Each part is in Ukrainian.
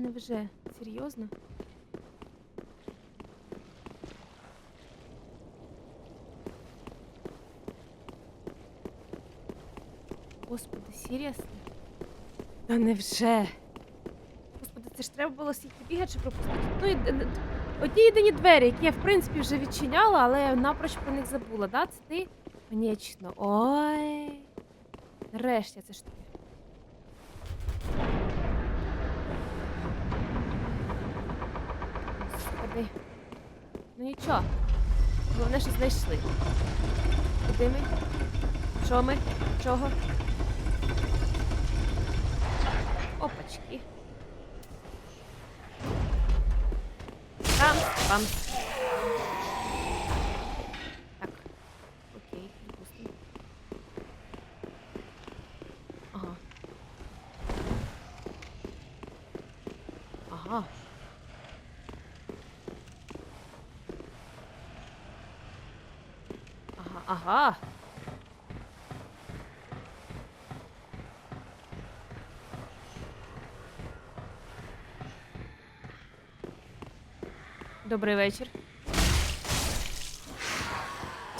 невже? Серйозно? Господи, серйозно? Та невже? Господи, це ж треба було стільки бігати, щоб пропустити. Ну і д- одні єдині двері, які я в принципі вже відчиняла, але напроч про них забула, да? Це ти? Конечно. Ой. Нарешті це ж таки. Господи. Ну нічого. Головне, що знайшли. Куди ми? Що ми? Чого? Опачки. Там, там. Так. Окей, допустим. Ага. Ага. Ага. Добрий вечір.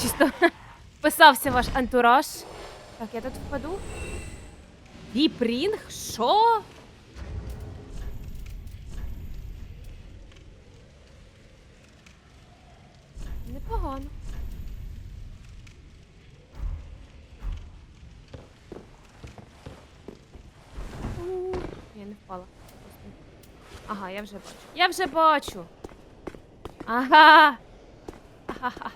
Чисто вписався ваш антураж. Так, я тут впаду. Віпрінг? Що? Непогано. У, Я не впала. Ага, я вже бачу. Я вже бачу. Ага. Ага.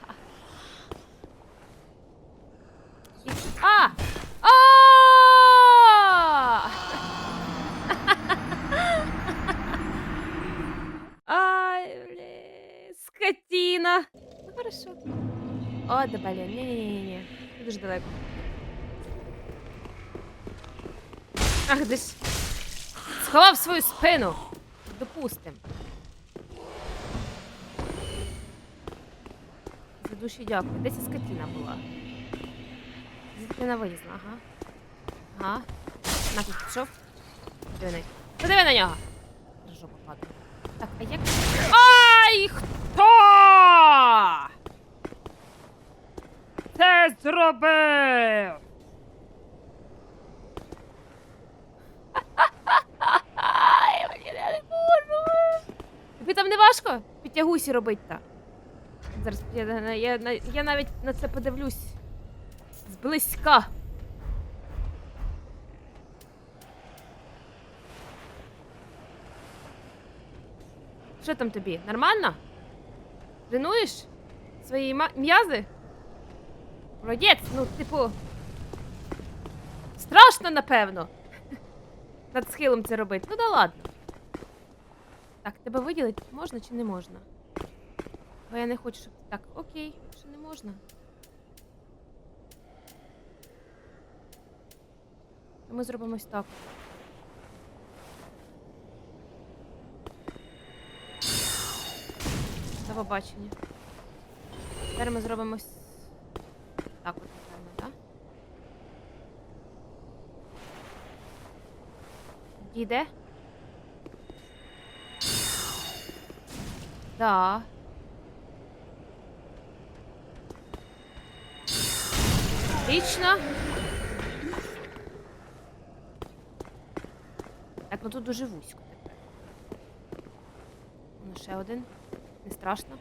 А! А! Ай, блін, скотина. Ну, хорошо. О, да блін, ні-ні-ні. Дуже далеко. Ах, де ж. Сховав свою спину. Допустим. За душі дякую. Десь і скотина була. Не вилізла, ага. Ага. На пішов. Диви Подиви на нього. Жопа падає. Так, а як. Ай! Хто? Це зробив! Ай, блін, я не можу. Тобі там не важко? Підтягусі робить та. Зараз я, я, я, я навіть на це подивлюсь. Зблизька. Що там тобі? Нормально? Тренуєш свої м'язи? Молодець, ну, типу. Страшно, напевно. Над схилом це робити. Ну да ладно. Так, тебе виділити можна чи не можна? Бо я не хочу, щоб. Так, окей, що не можна. Ми зробимо ось так. До побачення. Тепер ми зробимо так от, напевно, так? Діде? Да. Отлично. Так, ну тут дуже вузько тепер. Ну, ще один. Не страшно.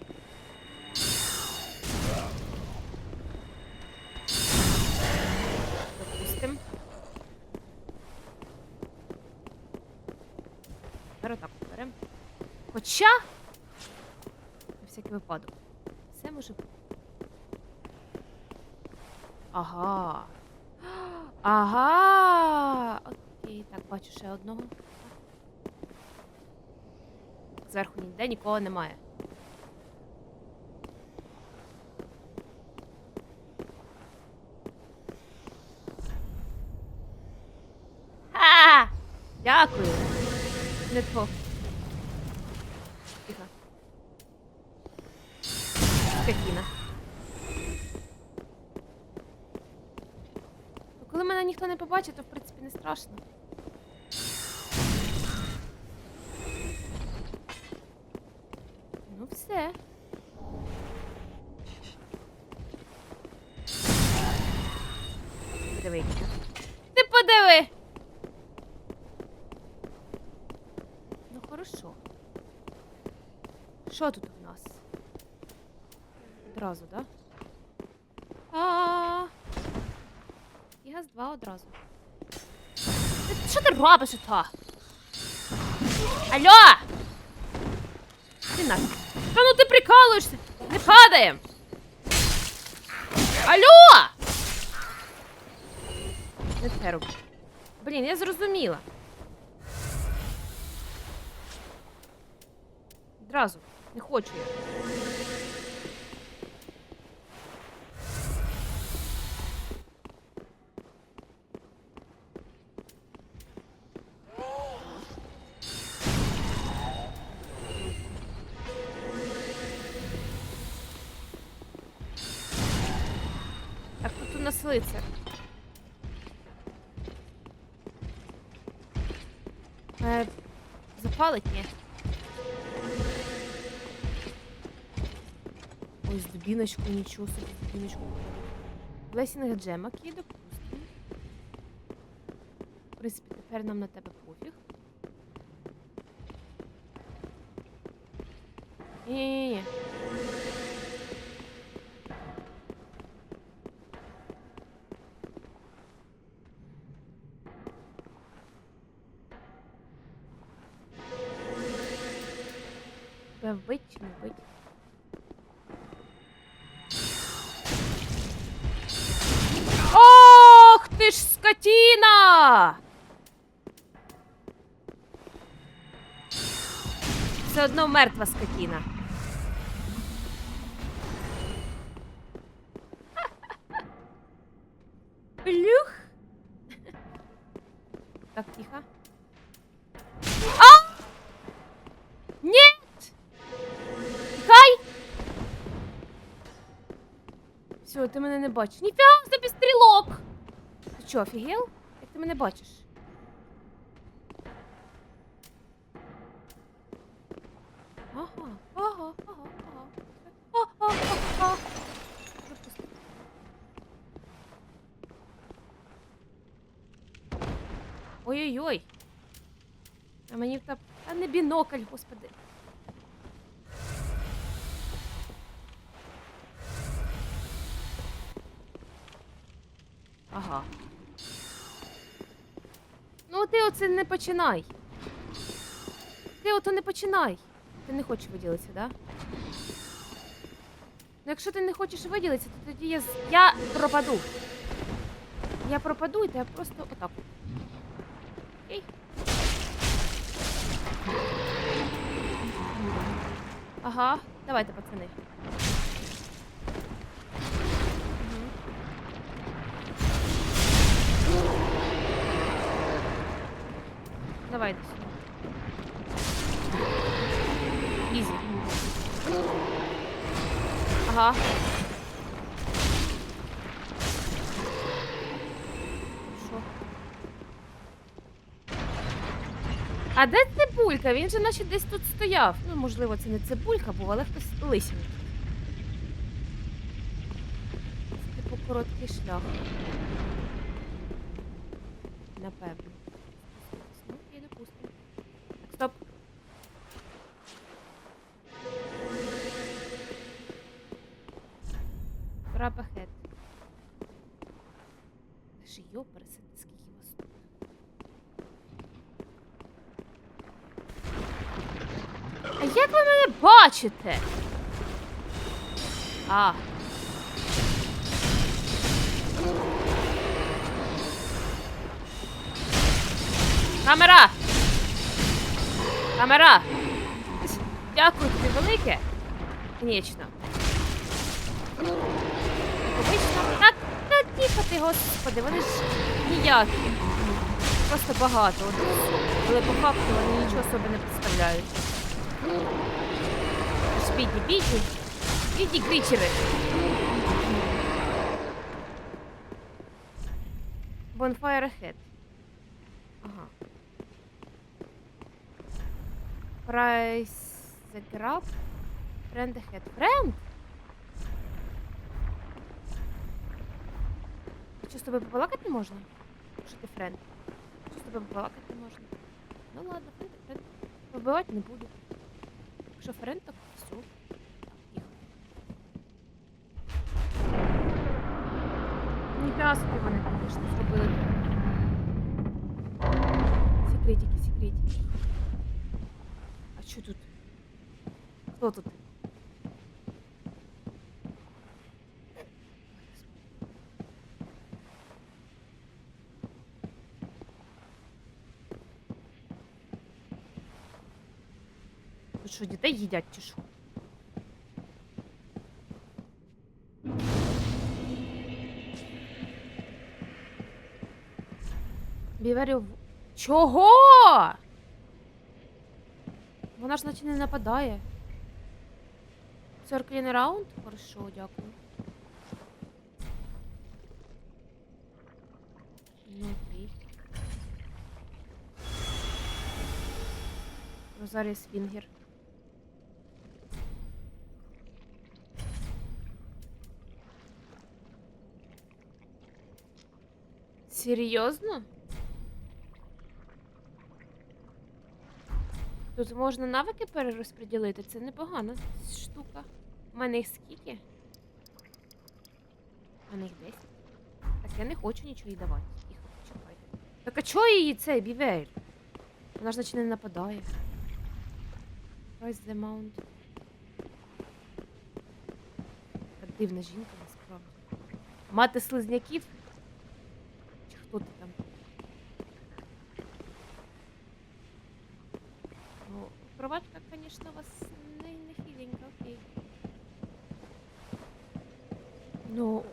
Допустим. Тепер отак беремо. Хоча. Випадок. Все може бути. Ага. Ага. Окей, так, бачу ще одного. Зверху ніде нікого немає. Ха! Дякую. Не то. кабіна. Коли мене ніхто не побачить, то в принципі не страшно. Ну все. Подиви. Ти подиви! Ну хорошо. Що тут у нас? Одразу, да? А. І газ два одразу. Що ти робиш ото? Алло! Ти нафіг. Та ну ти прикалуєшся! Не падаєм! Алло! Не це роби. Блін, я зрозуміла. Одразу. Не хочу я. Запалить? Ось дубіночкою, нічого собі, дубіночку. Блесінг джема є. В принципі, тепер нам на тебе пофіг. Ні-ні-ні. Тебе вбить чи не вбить? Ох, ти ж скотіна! Все одно мертва скотіна. Плюх. Так, тихо. Все, ти мене не бачиш. Ніфіга собі стрілок! Ти що, офігел? Як ти мене бачиш? Ой-ой-ой. А мені в та... А не бінокль, господи. Ага. Ну, ти оце не починай. Ти ото не починай. Ти не хочеш виділитися, да? Ну, якщо ти не хочеш виділитися, то тоді я, я пропаду. Я пропаду, і тебе просто отак. Окей? Ага, давайте, пацани. Давайте сюди. Ізі. Ага. Що? А де цибулька? Він же наче десь тут стояв. Ну, можливо, це не цибулька був, але хтось. Це типу короткий шлях. Трап ahead. Та ж йопересити, скільки вас тут. А як ви мене бачите? А. Камера! Камера! Дякую тобі велике. Конечно. Обично. Так, та тікати, господи, вони ж ніякі. Просто багато. Але по факту вони нічого собі не представляють. Бідні, бідні. Бідні кричери. Bonfire ahead. Ага. Price the grab. Friend ahead. Friend? А що з тобою побалакати не можна? Що ти френд? Що з тобою побалакати не можна? Ну ладно, френд, і френд. Вбивати не буду. Якщо френд, так все. Так, тихо. Ніфіга собі вони, звісно, зробили. Секретики, секретики. А що тут? Хто тут? Що, дітей їдять чи що? Біверів. Чого? Вона ж наче не нападає. Circling раунд? Хорошо, дякую. Ну окей. Свінгер. Серйозно? Тут можна навики перерозподілити, це непогана штука. У мене їх скільки? У мене їх 10. Так я не хочу нічого їй давати. Тихо, чекайте. Так а чого її цей бівель? Вона ж наче не нападає. Price the mount. Така дивна жінка насправді. Мати слизняків? Чи хто ти там? Ну, кроватка, конечно, у вас не, не хиленька, окей. Ну,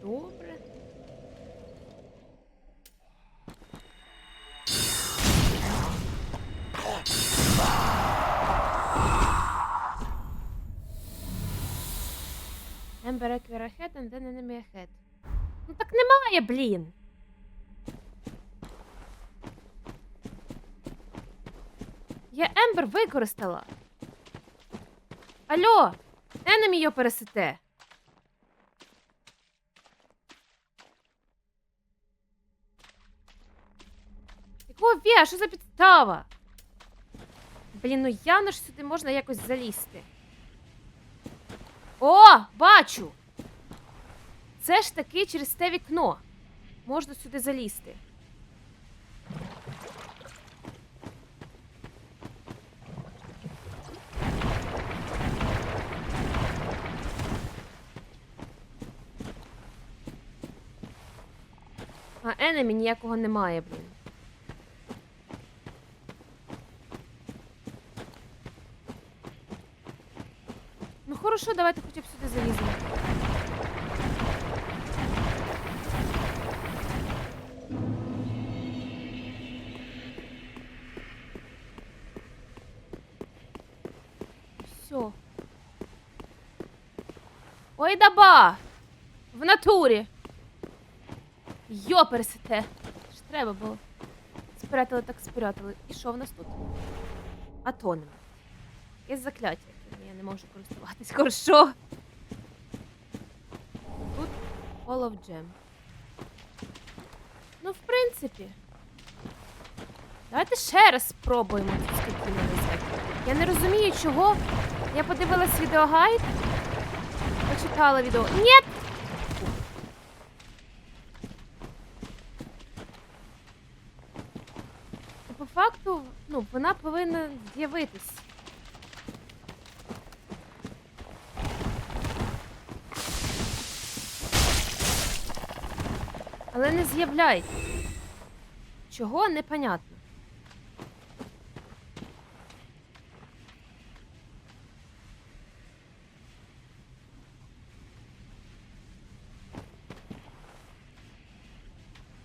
добре. Ember enemy ahead. Ну так немає, блін. Я Ембер використала. Алло, енемі його пересете. Якого віа, що за підстава? Блін, ну явно ж сюди можна якось залізти. О, бачу! Це ж таки через те вікно. Можна сюди залізти. Енемі ніякого немає, блін. Ну хорошо, давайте хоча б сюди заліземо. Все. Ой, даба! В натурі. Йо, пересете. Ж треба було. Спрятали, так спрятали. І що в нас тут? А то нема. Якесь закляття, яким я не можу користуватись. Хорошо. Тут of Gem. Ну, в принципі. Давайте ще раз спробуємо цю скотину взяти. Я не розумію, чого. Я подивилась відеогайд. Почитала відео. Ні! Ну, По факту, вона повинна з'явитись. Але не з'являється. Чого непонятно.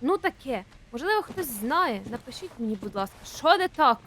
Ну таке. Можливо, хтось знає. Напишіть мені, будь ласка, що не так?